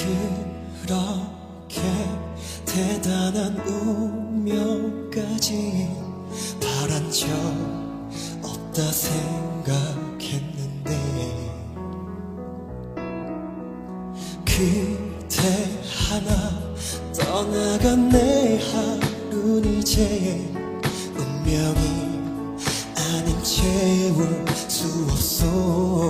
그렇게 대단한 운명까지 바란 적 없다 생각했는데 그대 하나 떠나간 내 하루는 이제 운명이 아님 채울 수 없어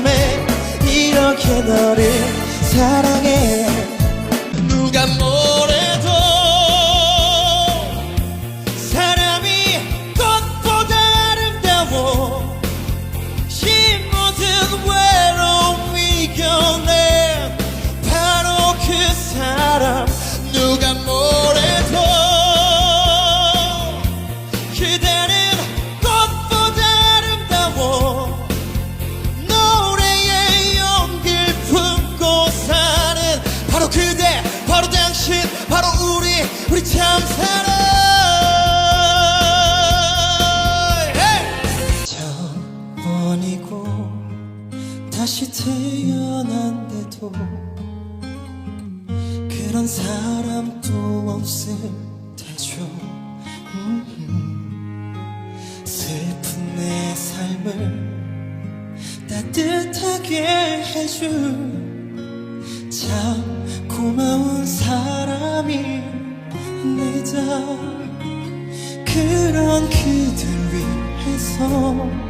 달콤해 이렇게 너를 사랑해 태어난데도 그런 사람도 없을 테죠. 음, 슬픈 내 삶을 따뜻하게 해준 참 고마운 사람이 내다 그런 그들 위해서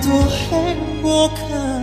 슬퍼도 행복합니다